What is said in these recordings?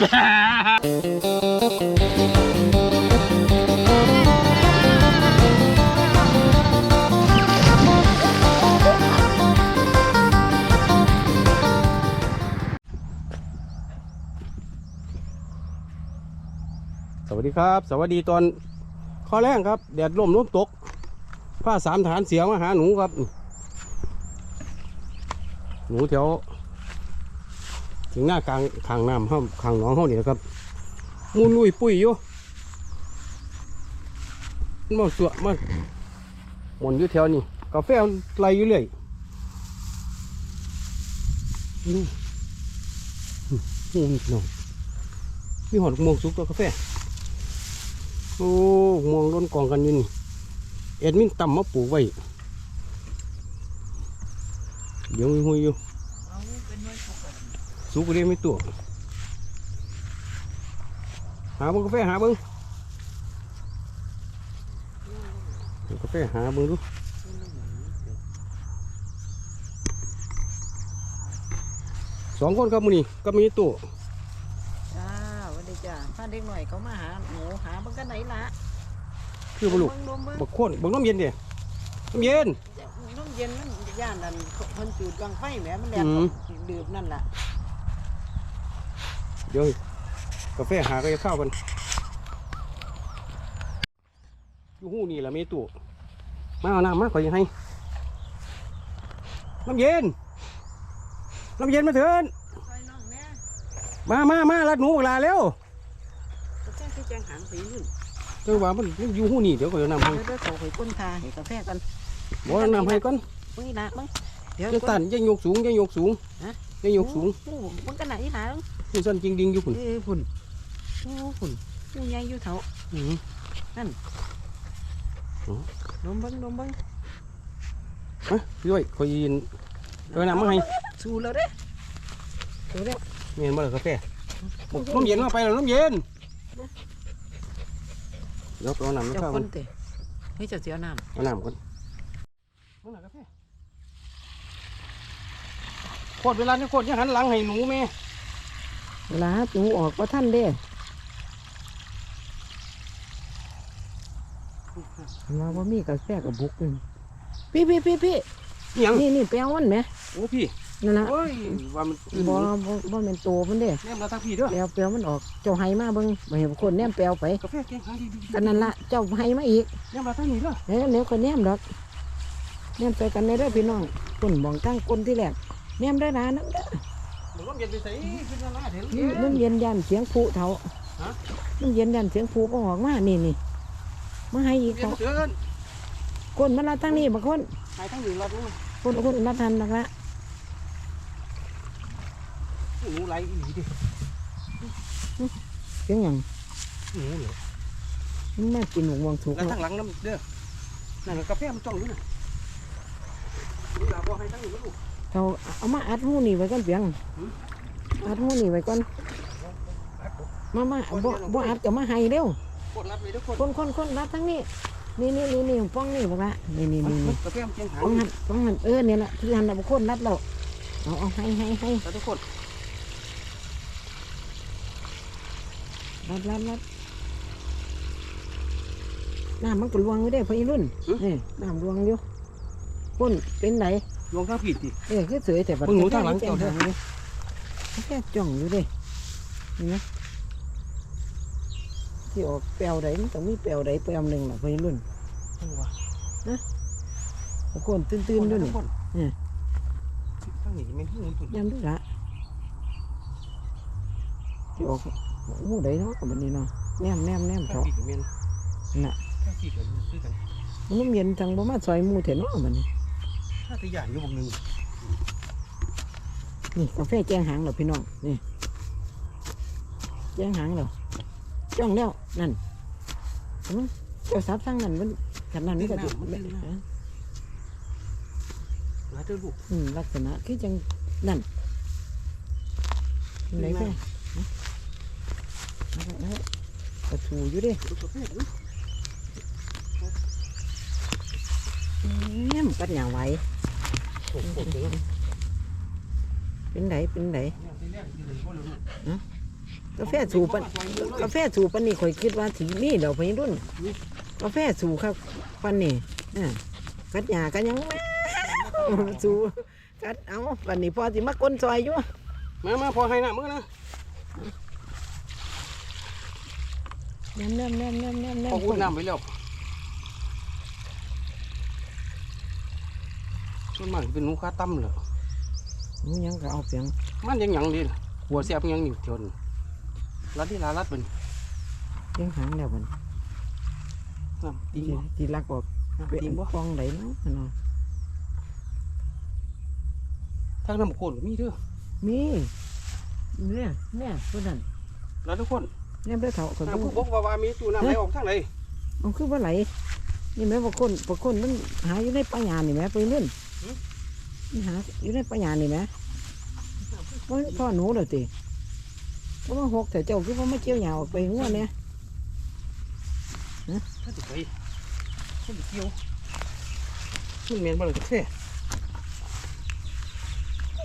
สวัสดีครับ สวัสดีตอนข้อแรกครับ แดดลมลมตกผ้าสามฐานเสียงมาหาหนูครับ หนูแถว ถึงหน้ากลางขางน้ำห้ามขางหนองเขานี่นะครับมุนลุยปุ้ยอยู่มันมาสวมันหมุนอยู่แถวนี้กาแฟไหลอยู่เรื่อยนี่นี่นี่น้องมีหอดม่วงสุกตัวกาแฟโอ้ม่วงล้นกองกันอยู่นี่เอ็ดมินต่ำมาปลูกไว้เดี๋ยวมีหุยอยู่ เอาเป็นไว้ทุกคน สูกเรียไม่ตัวหาเบิ้งกาแฟหาเบิ้งเอากาแฟหาเบิ้งดูสองคนครับมือนี่ก็มีตัวจ้าสวัสดีจ้าถ้าเด็กหน่อยเขามาหาหนูหาบังกันไหนละคือบลูกเบิ่งดูเบิ่งบักโคนบักน้ำเย็นเดียน้ำเย็นน้ำเย็นมันย่านนั่นคนจูดกลางไฟแหมมันแดดอืมดื่มนั่นล่ะ เดี๋ยวกาแฟหาก็จะเข้ากันยูหูนี่แหละเมตัวมาเอาน้ำมาขอยังให้น้ำเย็นน้ำเย็นมาเถินมามามาลัดหนูบักลาแล้วแฟที่แจงหางสีนู่นเจ้าว่ามันอยู่หูนี่เดี๋ยวก็จะนำให้เดี๋ยวเขาไปก้นทาให้กาแฟกันบอกนำให้ก่อนเบิ่งอีหละมึงเดี๋ยวจะตันยังยกสูงยังยกสูงยังยกสูงโอ้โหบังกันไหนอีหละ มึงนี่สั้นจริงดิงอยู่พุ่นเอ้ยฝุ่นโอ้ฝุ่นอยู่ใหญ่อยู่เถาอืมนมเบิ้งนมเบิ้งมาพี่ด้วยขอยินเอาน้ำมาให้สู้แล้วเด้สู้เด้เมียนมาเลยกาแฟบอกน้ำเย็นมาไปแล้วน้ำเย็นเดี๋ยวไปเอาน้ำมาเจ้าเข้าคกันนเตะให้เจ้าเสียน้เอาน้ำก่อนเอาหน่อยกาแฟโคตรเวลาเนี่ยโคตรยังหันหลังให้หนูแม่ำเว ลาหนูออกว่าท่านเด้มาว่ามีกาแฟกับบุกนี่พี่พี่พี่พี่อิหยังนี่นี่แปลงมันไหมโอ้พี่นั่นนะโอ้ยว่ามันตื่นบ่บ่บ่เป็นโตมันเด้แนมเราทักพี่เด้อแปลวแปลวมันออกเจ้าให้มาเบิ่งบ่เห็นคนแนมแปลวไปกาแฟแกงหางดีๆกันนั่นละเจ้าให้มาอีกแนมเราทักนี่เด้อเดี๋ยวเดี๋ยวก็แนมดอกแนมไปกันในเด้อพี่น้องคนมองตั้งก้นที่แรกแนมได้อนะนั่นเด้อมันก็ เย็นไปใส่ขึ้นมาหน้าเห็นนี่มันเย็นยันเสียงผู้เถาฮะมันเย็นยันเสียงผู้ก็ออกมานี่นี่มาให้อีกเย็นเถาเกินคนมันละตั้งนี่บางคนหายทั้งหนึ่งรัดนู้นคนคนรับทันนักละหนูไหลอีหลีดิเสียงยังหนูเหรอมันมากินหนูมองถูกแล้วเนาะทางหลังน้ำเด้อนั่นกาแฟมันจ้องอยู่น่ะแลาบ่ให้ทั้งหนึ่งลูกเราเอามาอัดหูนี่ไว้ก่อนเปียง อัดหูนี่ไว้ก่อนมามาบ่บ่อัดก็มาให้เร็วกดรัดเลยทุกคนคนคนคนรับทั้งนี้ นี่นี่นี่นี่ป้องนี่บอกละนี่นี่นี่นี่กาแฟมันเจียงหางป้องหันป้องหันเออเนี่ยแหละที่หันเราคนรัดเราเอาเอาให้ให้ให้แล้วทุกคนรัดรัดรัดน้ำมันก็ลวงอยู่ได้พออีรุ่นนี่น้ำลวงอยู่คนเป็นไหนลงข้างผิดดิเออคือสวยแต่บัดเพิ่งหนูทางหลังเจ้าเด้อ แค่จ้องอยู่เด้นี่นะที่ออกแปลวใดมันต้องมีแปลวใดแปลวหนึ่งน่ะพออีรุ่นบางคนตื่นตื่นๆด้วยนี่อืมทั้งนี้มันหูตุ่นยันด้วยละที่ออกโอ้ได้เนาะบัดนี้เนาะแนมแนมแนมข้างเถาะผิดเมียนน่ะข้างผิดกันซื้อกันมันเย็นจังบ่มาซอยหมูเถอะเนาะบัดนี้ถ้าตะหยานอยู่บางหนึ่ง นี่กาแฟแจงหางเหรอพี่น้องนี่แจงหางเหรอจ้องแล้วนั่นเห็นมั้ยเจ้าสาวทั้งนั้นมันขนาดนี้ก็จะแล้วเจ้าลูกอืมลักษณะคือจังนั่นไหนแม่เอาไปเอาไปกระถูอยู่เดิลูกกาแฟลูกแม่มกัดหยาไหวโอ้โหเจ๋ง เป็นไหนเป็นไหนเนี่ยที่แรกที่เลยพ่อเลยลูกกาแฟสูบปันกาแฟสูบปันนี่ข่อยคิดว่าถีนี่เดี๋ยวไปรุ่นกาแฟสูบครับปันนี่อ่ากัดหยากันยังแม่สูกัดเอาปันนี่พอสิมาก้นซอยอยู่มามาพอให้นะมือนะแนมแนมแนมแนมแนมแนมพออุ่นน้ำไปแล้วส่วนมากเป็นหนูค้าตั้มเหรอ หนูยังก็เอาเปียงมันยังหยังดีหัวแสบยังอยู่เที่ยวนี่รัดที่ลารัดเป็นเลี้ยงหางแล้วมันน้ำตีที่บ่ที่ลักออกน้ำเป็นตีบ่ฟองไหนเนาะเนาะทางน้ำโคนก็มีเด้อมีเนี่ยเนี่ยตัวนั้นแล้วทุกคนเนี่ยเด้อเถาคนน้ำผู้บอกว่าว่ามีตู้น้ำไหลออกทางไหนเอาคือว่าไหลนี่แม่บางคนบางคนมันหาอยู่ในป่าหญ้านี่แม่ไปเล่นมัน หาอยู่ในป่าหญ้านี่แม่ว่าพ่อหนูเด้อติเพราะว่าหกแต่เจ้าคือว่าไม่เกี่ยวหญ้าออกไปงัวเนี่ยถ้าติดไปถ้าติดเกี่ยวมันเหม็นบ่เลยกาแฟ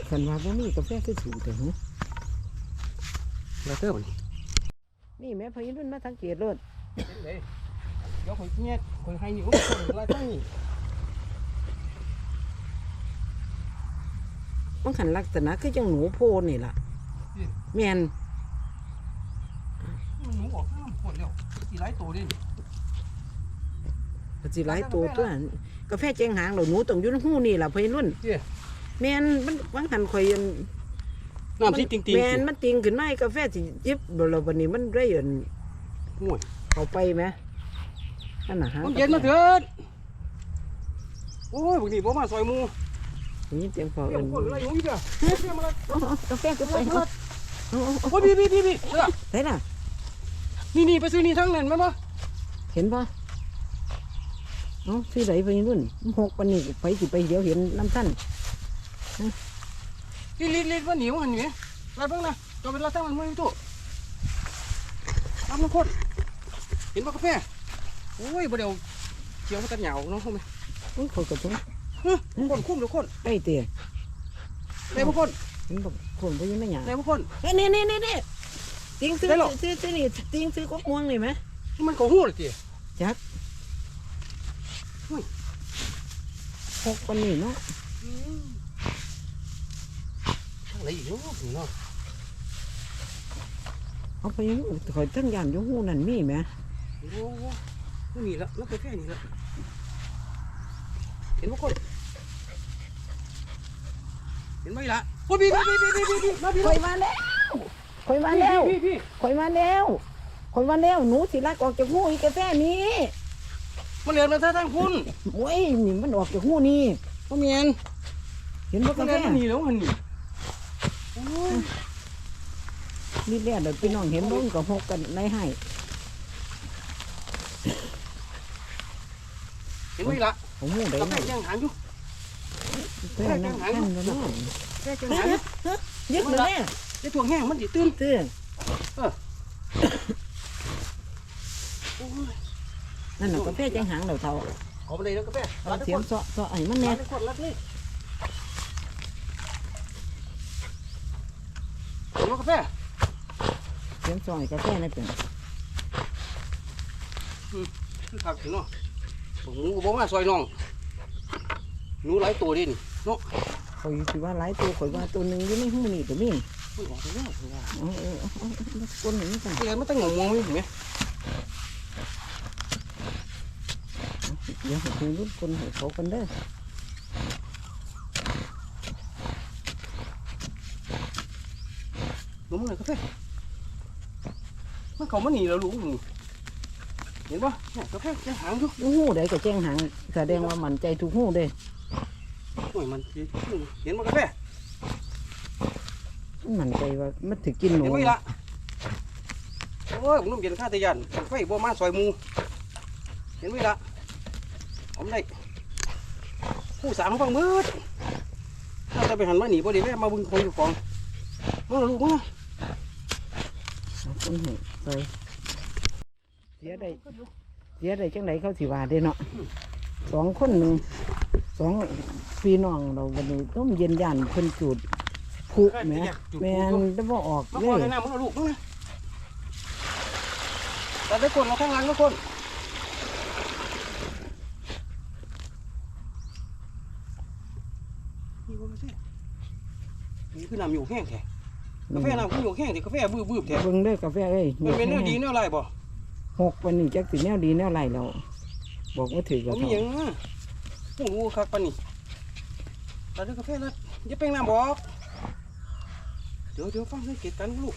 ขันว่าบ่มีกาแฟคือสูงแต่หึแล้วเด้อบัดนี้นี่แม่พายุรุ่นมาสังเกตรถเป็นเลยเดี๋ยวข่อยเงียบข่อยให้นิ้วข่อยอะไรตั้งนี่ มันขันลักษณะคือจังหนูโพนนี่ล่ะแม่นมันหนูออกข้างขวดแล้วกี่หลายตัวเดิก็สิหลายตัวตัวนั้นกาแฟแจงหางเหล่าหนูต้องอยู่ในหูนี่ล่ะพายุรุ่นเจ้แม่นมันมันขันข่อยอันน้ำสิติงติงแม่นมันติงขึ้นมาให้กาแฟสิยิบบ่แล้วบัดนี้มันได้อันห่วยเข้าไปไหมนั่นน่ะฮะมันเย็นมาเถิดโอ้ยพวกนี้บ่มาซอยหมู นี่เสียงพอเดี๋ยเอิวนคนอะไรอยู่นี่เด้อเดี๋ยวมาละอ๋อกาแฟก็ไปเอาเอาเอาโอ้ยพี่พี่พี่พี่เด้อใช่น่ะนี่นี่ไปซื้อนี่ทั้งนั้นแม่นบ่เห็นปะเอ้าซื้อไหนไปรุ่นหกปันนี่ไปสิไปเดี๋ยวเห็นน้ำท่านลิลิลิว่าเหนียวหันนี่รัดเบิ่งนะจอเป็นรัดทั้งมันมือตู้รับน้ำข้นเห็นบ่กาแฟโอ้ยบ่เดี๋ยวเกี่ยวมาตัดเหงาเนาะเข้าไหมอุ้ยคนกระตุ้งฮึ คนคุ้มเดี๋ยวคนได้เตี๋ยได้บ่คนเห็นบอกคนไปยังไม่หยาได้บ่คนเอ้ยนี่นี่นี่นี่ติงซื้อได้หรอซื้อซื้อนี่ติงซื้อกกม่วงนี่ไหมนี่มันเขาหู้เลยจีจักหกปันนี่เนาะทางไหนอีกเนาะนี่เนาะเอาไปยังคอยทั้งยานอยหูนั่นมีไหมโอ้โหไม่มีละแล้วกาแฟนี่ละเห็นบ่คนเห็นไหมล่ะโอ้ยพี่พี่พี่พี่พี่พี่มาพี่คอยมาแล้วคอยมาแล้วพี่พี่คอยมาแล้วคอยมาแล้วหนูสิลักออกจากหูอีกกาแฟนี้มันเรียนมาท่าทางพุ่นโอ้ยนี่มันออกจากหูนี่พ่อเมียนเห็นบ่มันกาแฟเรียนมาหนีแล้วหันนี่นี่แหละเดี๋ยวพี่น้องเห็นรุ่นกับหกกันในให้เห็นไหมล่ะ ผมหูได้กาแฟเนาะยังหางอยู่เพื่อนนั่งขั้นแล้วเนาะกาแฟยังหางอยู่ยึดเลยแน่ไอ้ตัวแห้งมันสิตื่นตื้อโอ้ยนั่นน่ะกาแฟจังหางเราเท่าขอมาเลยแล้วกาแฟเอาเสียมเสาะเสาะไอ้มันแน่แน่คนรัดนี่เห็นไหมกาแฟเสียมเสาะไอ้กาแฟนี่เป็นคือคักสิเนาะบอก หมูก็บอกว่าซอยน้องหนูหลายตัวดินี่เนาะคอยสิว่าหลายตัวคอยว่าตัวหนึ่งอยู่ในหูนี่ก็มีอุ้ยออกไปแล้วคือว่าเอาเอาเอาเอาเอาคนหนึ่งกันเรียนมาตั้งหงมองไม่เห็นไหมเดี๋ยวให้คุณรุ่นคนให้เขากันเด้อหนูมันเลยกาแฟมันเขามาหนีแล้วลูกนี่ เห็นปะเนี่ยกาแฟยังหางอยู่หูใดก็แจ้งหางแสดงว่ามันใจทุกหูเด้โอ้ยมันสิเห็นปะกาแฟมันใจว่ามันถือกินหนูเห็นไหมล่ะโอ้ยผมนุ่มเย็นข้าตะยันไฟบ่มาซอยหมูเห็นไหมล่ะผมได้ผู้สามฟังมืดถ้าจะไปหันมาหนีบ่ดีแม่มาบึงคนอยู่กองมาลูกมาเอาคนให้ไปเสีย ได้เสียได้จังไหนเขาสิว่าเด้เนาะสองคนหนึ่งสองพี่น้องเราวันนี้ต้มเย็นยันเพิ่นจุดผุแหม่แม่นได้บ่ออกมาเลขอยให้น้ำมาลูกมาตัดได้คนเราข้างหลังทุกคนนี่ก็ไม่ใช่นี่คือน้ำอยู่แห้งแท้กาแฟน้ำคืออยู่แห้งแต่กาแฟบื้อบื้อแท้เบิ่งเด้อกาแฟเอ้ยมันเป็นแนวดีแนวไรบ่ หกวันนี้จักสิแนวดีแนวไรแล้วบอกว่าถือผกับมมีเขาหยังนะโอ้โหคักปานนี่ตัดได้กาแฟแล้วอย่าเป็นน้ำบอก เดี๋ยวเดี๋ยวฟังให้เกียรติกันลูก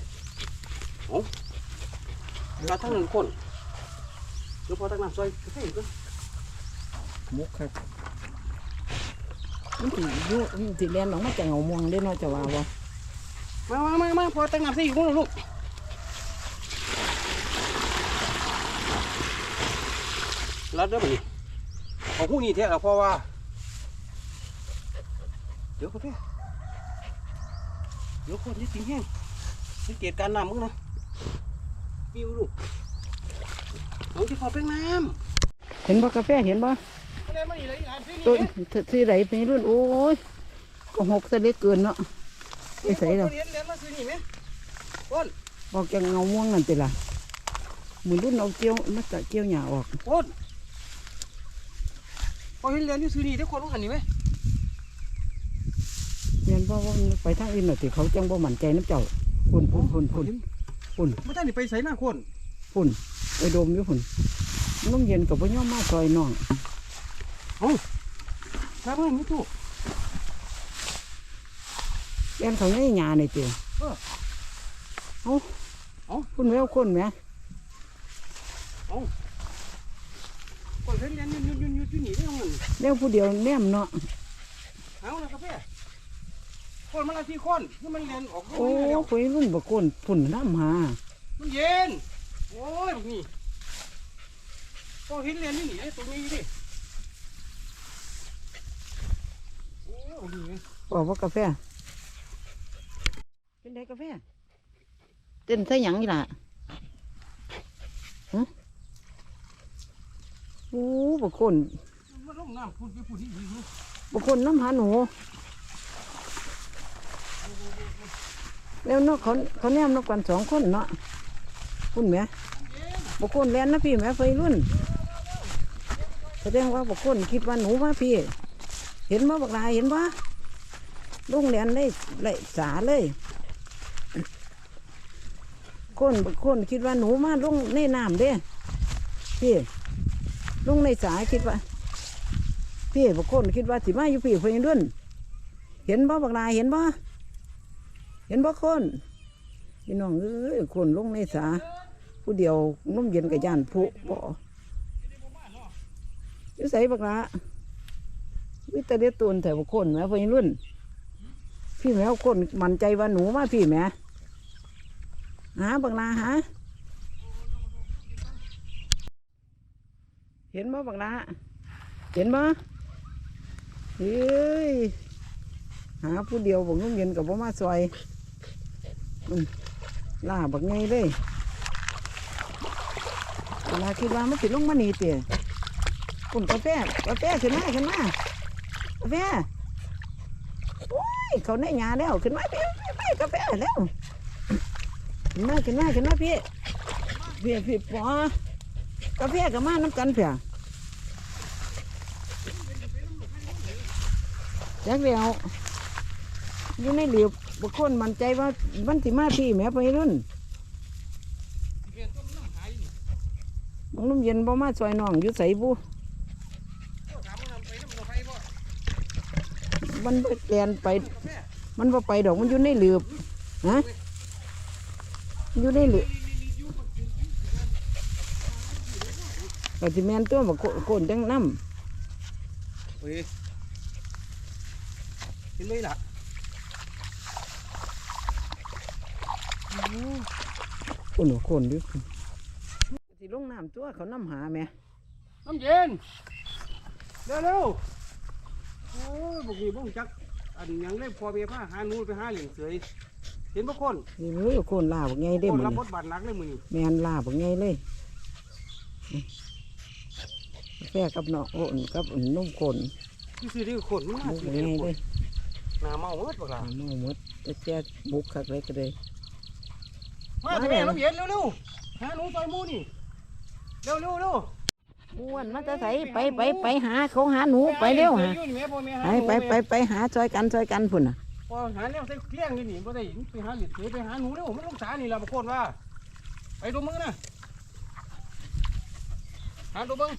โอ้ตัดทั้งหนึ่งคนเดี๋ยวพอตักน้ำซอยกาแฟอีกก็มุกครับมันสิอยุ่มันสิแลนออกมาจากเงาม่วงได้เนาะจะว่าบ่มามามามาพอตักน้ำใส่อีกคนลูก รัดเด้อบัดนี้เอาหูนี่แท้แล้วเพราะว่า เดี๋ยวกาแฟเดี๋ยวคนจะติงแห้งสังเกตการน้ำมึงนะมิวลูกน้องที่ขอเป็นน้ำเห็นบ่กาแฟเห็นบ่ไม่ได้มาอีกเลยอ่านซิต้นี่นที่ไหนเป็นรุ่นโอ้ยก็หกซะเหลือเกินเนาะไปใส่แล้วเรียนเรียนมาซื้อนี่ไหมคนออกจากเงาม่วงนั่นติล่ะมือรุ่นเอาเกี่ยวมาจะเกี่ยวหญ้าออกคนพ อเห็นเรียนที่ซื้อนี่ได้คนรู้หันนี่ไหมเรียนบ่ว่ามันไปทางอื่นน่ะติเขาจังบ่มั่นใจน้ำเจ้าพุ่นพุ่นพุ่นพุ่นพุ่นไม่ได้นี่ไปใส่หน้าคนพุ่นไปดมอยู่พุ่นน้ำเย็นกับบ่ยอมมาซอยน้องครับเพื่อนนี่ตู้เรียนเขาในหญ้านี่ติเออเอาเอาพุ่นแววคนแหมคนเห็นเรียนยืนยืนยืนยืน อยู่นี่ได้ยังไงแนวผู้เดียวแนมเนาะเอาละกาแฟคนมันละที่คนนี่มันเรียนออกโอ้เร็วคุยรุ่นบ่คนพุ่นน้ำหามันเย็นโอ้ยบักนี่พอเห็นเรียนนี่หนีได้ตรงนี้ดิโอ้ยบักนี่ไงบอกว่ากาแฟเป็นไดกาแฟเต้นใส่หยังนี่ล่ะฮะ โอ้บ่คนมันลงน้ำพูดไปพูดที่ดีนี่บ่คนน้ำหาหนูแล้วเนาะเขาเขาแนมนกกันสองคนเนาะคุณแหม่บ่คนแลนนะพี่แหม่ไฟรุ่นแสดงว่าบ่คนคิดว่าหนูมาพี่ เห็นบ่บักลายเห็นบ่ลงแลนเลยเลยสาเลยคนบางคนคิดว่าหนูมาลงในน้ำเด้พี่ ลุงในสายคิดว่า พี่บางคนคิดว่าสิมาอยู่พี่เพื่อนรุ่น เห็นบ่บักลายเห็นบ่เห็นบ่คนพี่น้องเอ้ยคนลุงในสาผู้เดียวนุ่มเย็นกับย่านผู้บ่อยู่ใส่บักลาวิตาเดียตูนแต่บางคนแม่เพื่อนรุ่น พี่แม่คนมันใจว่าหนูมาพี่แม่หาบังลาหา เห็นบ่บังลาเห็นบ่เฮ้ยหาผู้เดียวบ่งนุ่มเย็นกับบ่มาซอยล่าบักไงเลยเวลาคิดว่ามันสิลงมานี่เตี๋ยปุ่นกาแฟกาแฟขึ้นมาขึ้นมากาแฟโอ้ยเขาในหยาแล้วขึ้นมาพี่ไปกาแฟแล้วขึ้นมาขึ้นมาขึ้นมาพี่พี่พี่ปอ กาแฟกับมาน้ำกันเพียจักเดียวอยู่ในเหลียวบางคนมันใจว่ามันสิมาพี่แม่ไปรุ่นเรียนต้นน้ำหายนี่บางนุ่มเย็นบ่มาซอยน้องอยู่ใส่บูมันไฟบ่มันบ่แลนไป มันบ่ไปดอกมันอยู่ในเหลือบฮะอยู่ในเหลือบ ก็สิแม่นตัวบักโคนจังน้ำเฮ้ยเห็นไหมล่ะคนหัวคนดิสิลงน้ำตัวเขาน้ำหาแม่น้ำเย็นเร็วเร็วโอ้ยบุกนี่บุกจักอันหยังเล่พอเบียผ้าหาหนูไปหาเหลียงเสยเห็นบ่คนนี่เลยคนลาบไงได้คนหมรัดบบทบาทหนักเลยมือนี่แมนลาบไงเลย แฟกับเนาะโอนกับอุ่นนุ่มคนคือซื้อที่คนมันน่าบุกซื้อไงที่คเลนยหน้าเมาหมดบักล่ะอ่านุ่มหมดแต่แจ๊บุกคักเลยก็เลยมาทำไมน้ำเย็นเร็วเร็วหาหนูซอยหมูนี่เร็วเร็วเร็วอ้วนมันจะใส่ไปไปไปหาเขาหาหนูไปเร็วหาอยู่นี่แม่พ่อแม่ไปหาหนูไปไปแม่ไปหาซอยกันซอยกันพุ่นน่ะพอหาแนวใส่เกลี้ยงนี่นี่บ่ได้ไปหาเหลือไปหาหนูเร็วมันลงสานี่ล่ะบางคนว่า ไปดูมึงนะหาดูมึง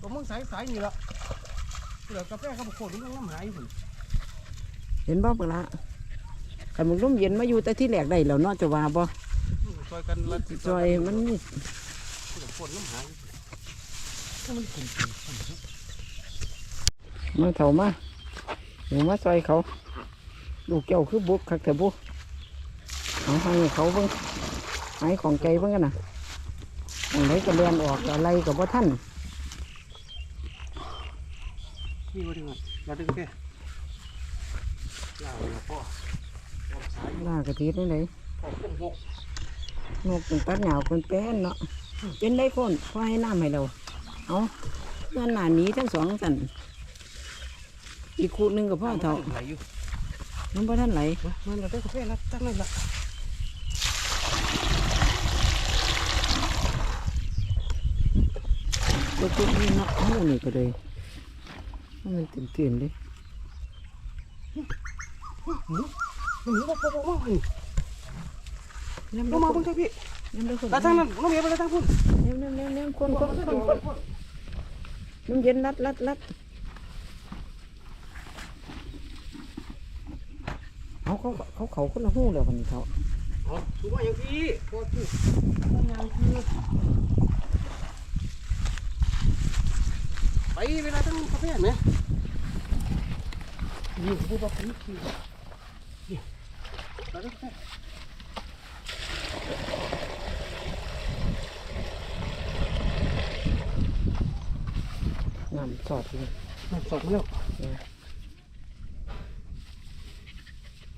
ดูมึงสายสายนี่ละเหลือกาแฟเขาบางคนมันน้ำหายอยู่เห็นบ่เปล่าคันมึงร่มเย็นมาอยู่แต่ที่แรกได้แล้วเนาะจะว่าบ่ซอยกันละซอยมันนี่คนน้ำหายถ้ามันขุ่นมาเถามาหนูมาซอยเขา ลูกเจ้าคือบุกคักแต่บุเอาให้เขาเบิ่งให้ของใจเบิ่งกันน่ะอันไหนก็เรียนออกอะไรก็บ่ทัน นี่ว่าดึงอะเราดึงแค่ลาวนะพ่อพ่อสายลากระติดนี่ไหนพ่อพุ่งหกนกเป็นตัดเหงาเป็นแป้นเนาะเป็นได้คนพอให้น้ำให้เราเอาเพื่อนหนานี้ทั้งสองสันอีกคู่หนึ่งกับพ่อเถาไหลอยู่มันพ่ท่านไหลมันเราได้กาแฟแล้วตั้งนั่นละก็ตุ้มนี่เนาะหูนี่ก็เลย มันตื่นตื่นๆเลยหนูหนูมาพ่อพ่อมาหนูน้ำมาพิ่งใช่พี่น้ำเด้อคนแล้วทั้งนั้นน้องเยไปแล้วทั้งพุ่นน้ำน้ำน้ำน้ำคนคนคนคนน้ำเย็นรัดรัดรัดเอาเขาเขาเขาคนละหูแล้ววันนี้เขาอ๋อถูกว่าอย่างพี่พ่อถูกว่าอย่างคือ ไปเวลาต้องกาแฟไหมนี่ผมบอกผมขี่นี่ไปแล้วแฟ nằm sọt luôn nằm sọt luôn dạ.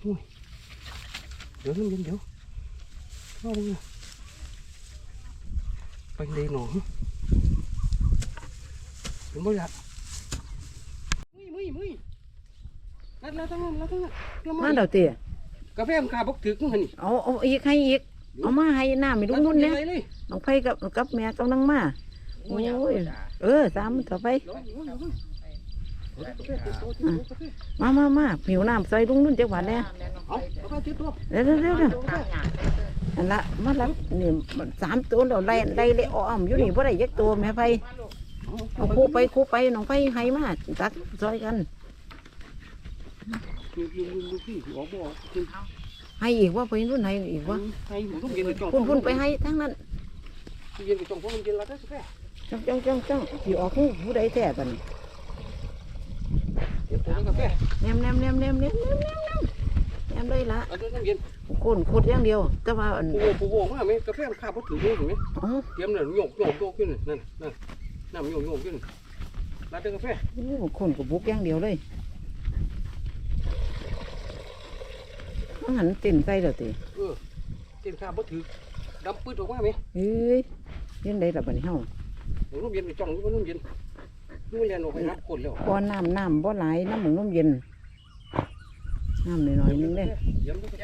ui đứa nó nhìn đứa nó bánh đây nó นะไปเลยหนอผมไม่อยากมุ้ยมุ้ยมุ้ยนัดแล้วทั้งนั้นแล้วทั้งนั้นเดี๋ยวมามาเดี๋ยวเตี๋ยกาแฟมันขาบกถึกมันนี่เอาเอาอีกให้อีก เอามาให้น้ำไม่รู้นุ่นเนี่ยเลยเลยน้องไผกับกับแม่กำลังมาโอ้ยเออสามต่อไปมามามาผิวน้ำใส่ลุงนุ่นจังหวัดเนี่ยเอากาแฟติดตัวเร็วเร็วเร็วเร็วอันละมาละนี่มันสามตัวเราไล่ไล่เลยอ้อมอยู่นี่บ่ได้ยักตัวแม่ไผ เอาคู่ไปคู่ไปน้องไผให้มาตักซอยกันยูยูยูพี่ออกบ่อให้อีกว่าไปรุ่นให้อีกว่าให้ผมต้องเย็นกับจ่องพุ่นพุ่นไปให้ทั้งนั้นเย็นกับจ่องเพราะมันเย็นแล้วได้กาแฟจ้องจ้องจ้องจ้องสิออกหูผู้ใดแท้กันเดี๋ยวผมกาแฟแนมแนมแนมแนมแนมแนมแนมแนมแนมเลยละเอาด้วยน้ำเย็นคนขุดอย่างเดียว แต่ว่าอันปูโวปูโวมาไหมกาแฟมันขาบกถึงนี่ถูกไหมอ๋อเตรียมเลยโยกโยกโยกขึ้นนั่นนั่น น้ำโยกโยกขึ้นร้านเดกาแฟโอ้คนกับบุกอย่างเดียวเลยมันหันเต็มใส่แล้วติเออเต็มขาบ่ถือดำปืดออกมาไหมเอ้ยเย็นได้ละบัดนี้เฮาหนูน้ำเย็นไปจ่องอยู่ว่าน้ำเย็นนู่นเรียนออกไปน้ำคนแล้วบ่น้ำน้ำบ่หลายน้ำหมึงน้ำเย็นน้ำน้อยๆนึงเด้เยี่ยมกาแฟเ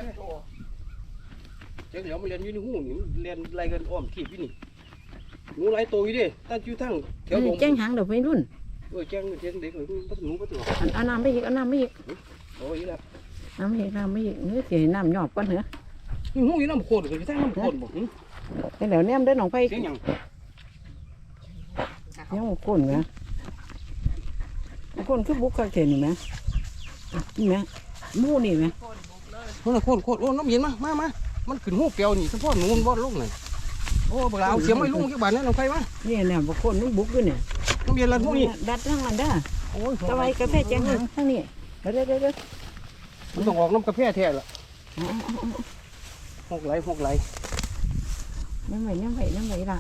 จ้าเหลียวมาเรียนอยู่ในหูนี่เรียนไรกันอ้อมขีบอยู่นี่ หนูไรโตอยู่ดิตั้งอยู่ทั้งแถวเอ้ดยงแจ้งหางเดี๋ยวไปรุ่นเออแจ้งแจ้งเด็กเลยพัดหนูพัดตัวอันเอาน้ำไปอีกเอาน้ำไปอีกโอ้ยแล้วน้ำไปอีกน้ำไปอีกเนื้อเสียน้ำหยอบก่อนเหรอนี่หูอยู่น้ำโคตรเลยทั้งน้ำโคตรบอกแต่เดี๋ยวแนมได้หนองไปเสียงหยังยังคนเหรอคนคือบุกคักเทนี่ไหมนี่ไหมหมู่นี่ไหมโคตรโคตรโคตรโอ้น้ำเย็นมามามามันขึ้นหูเปียวนี่เฉพาะหนูมันบ่ลงเลย โอ้เวลาเอาเสียงไม่ลุงกี่บาทเนี่ยลงไปมานี่เนี่ยบางคนมันบุกด้วยเนี่ยน้ำเย็นละหูนี่ดัดทั้งมันเด้อโอ้ยตะไวกาแฟแจ้งหางทั้งนี้เดี๋ยวเดี๋ยวเดี๋ยวเดี๋ยวมันต้องออกน้ำกาแฟแท้ละหกไหลหกไหลน้ำไหลน้ำไหลน้ำไหลล่ะ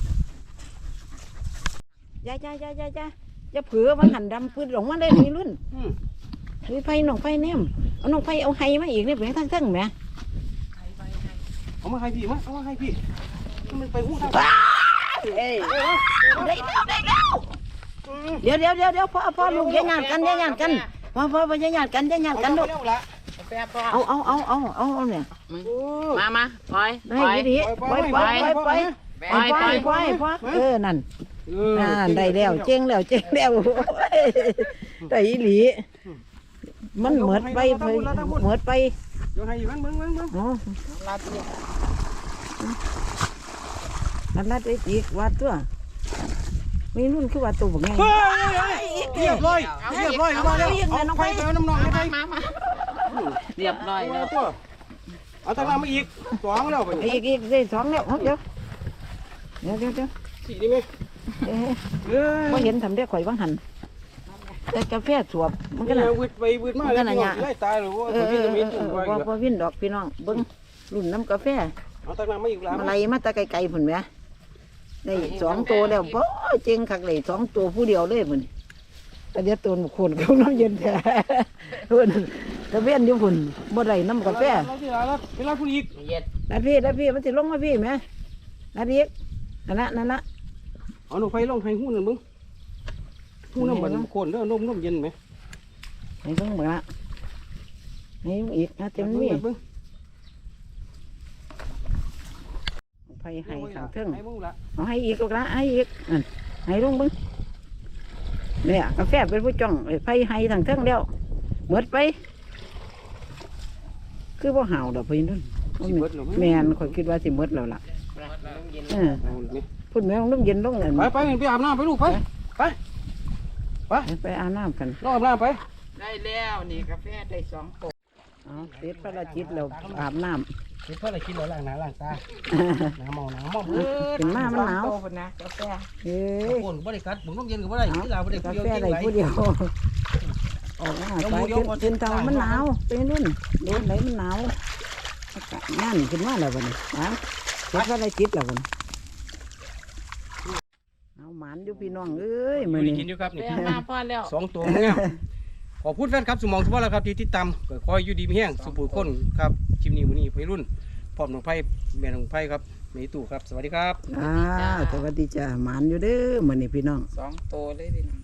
ยายยายยายยายยายจะเผือมันหันดำปืนหลงมาได้นี่รุ่นอืมมีไฟหนองไฟแนมเอาหนองไฟเอาไฮมาอีกเนี่ยไปทั้งทั้งๆแหมเอามาให้พี่มาเอามาให้พี่ มันไปหูทางเอ้ยได้แล้วได้แล้วเดี๋ยวเดี๋ยวเดี๋ยวเดี๋ยวพ่อพ่อลูกอย่าหยาดกันอย่าหยาดกันพ่อพ่อพ่ออย่าหยาดกันอย่าหยาดกันลูกเร็วละแป๊บพอเอาเอาเอาเอาเอาเอาเนี่ยโอ้มามาปล่อยได้ปล่อยดีดีปล่อยปล่อยปล่อยปล่อยไปไปไปไปเออนั่นอ่าได้แล้วเจ๊งแล้วเจ๊งแล้วโอ้ยได้อีหลีมันเหมือดไปเพิ่นเหมือดไปเดี๋ยวให้อีกมันเบิ่งเบิ่งเบิ่ง อ๋อนั่นละได้อีกว่าตัวมีนุ่นคือว่าตัวบ่ไงเฮ้ยเรียบร้อยเรียบร้อยมาแล้วเอาไปไปเอาน้ำนองไปเรียบร้อยแล้วตัวเอาตะนำมาอีกสองแล้วไปอีกอีกได้สองแล้วเอาเดี๋ยวเดี๋ยวเดี๋ยวเดี๋ยวสี่นี่ไหมเอ๊ะเอ้ยบ่เห็นทำได้ข่อยว่างหันแต่กาแฟสวบมันก็น่ะวืดไปวืดมาเลยไล่ตายหรือว่าเอตัวอเอที่อจะเอมีอจุ่มเอไว้อบ่บ่วินดอกพี่น้องเบิ่งรุ่นน้ำกาแฟเอาตะนำมาอีกแล้วอะไรมาแตะไกลๆพุ่นแหม ได้สองตัวแล้วบ่เจ๋งคักเลยสองตัวผู้เดียวเลยพุ่นแต่เดี๋ยวตัวบุคคลเขาน้ำเย็นแท้เพิ่นตะเวียนอยู่พุ่นบ่ได้น้ำกาแฟแล้วที่ร้านแล้วเวลาคุณอีกเย็ดนาพี่นาพี่มันสิลงมาพี่ไหมนาพี่นั่นนะนั่นนะเอาหนูไฟลงให้หู้นั่นมึงหู้น้ำมันโคนเด้อนมนมเย็นไหมให้เบิ่งเบิ่งละให้อีกนะเต็มมี เบิ่งไฟให้ข้างเทิงให้มึงละเอาให้อีกลูกละให้อีกนั่นให้ลงเบิ่งเนี่ยกาแฟเป็นผู้จ้องไฟให้ทางเทิงแล้วหมดไป คือบ่ห่าวดอกพี่นุ่นสิเบิดหรอแม่นข่อยคิดว่าสิหมดแล้วล่ะเออเอาเลยพุ่นแม่งลงเย็นลงนั่นไปไปไปอาบน้ำไปลูกไปไปอาบน้ำกันรออาบน้ำไป ได้แล้วนี่กาแฟได้สองโต๊ะเอาเสร็จภารกิจแล้วอาบน้ เดี๋ยวเพื่อนอะไรกินแล้วล้างหน้าล้างตาำหน้าเมาหน้าเมาเป็นมามันหนาวสองโต๊ะพุ่นนะกาแฟเอ้ยคนบริกัดบุ้งน้ำเย็นก็บ่ได้ที่เราบ่ได้กาเดียวแฟกินได้ไหลผู้เดียวออกมาไปเป็นเป็นเตามันหนาวเป็นนุ่นโดนไหนมันหนาวอากาศนั่นขึ้นมาแล้ววันนี้ฮะเฮ็ดว่าอะไรจิตแล้ววันเอาหมันอยู่พี่น้องเอ้ยมื้อไม่ได้นี้กินอยู่ครับแปนี่ลมาพอแล้วสองตัวงาม ขอบคุณแฟนครับสมองทุกวันแล้วครับที่ติดตามก็คอยอยู่ดีมีแห้งสุภูคนครับชิมนี้วันนี้พี่รุ่นพร้อมน้องไผ่แม่น้องไผ่ครับแม่ตู่ครับ สวัสดีครับ อ่าสวัสดีจ้าหมันอยู่เด้อมื้อนี้พี่น้อง สองโต๊ะเลยพี่น้อง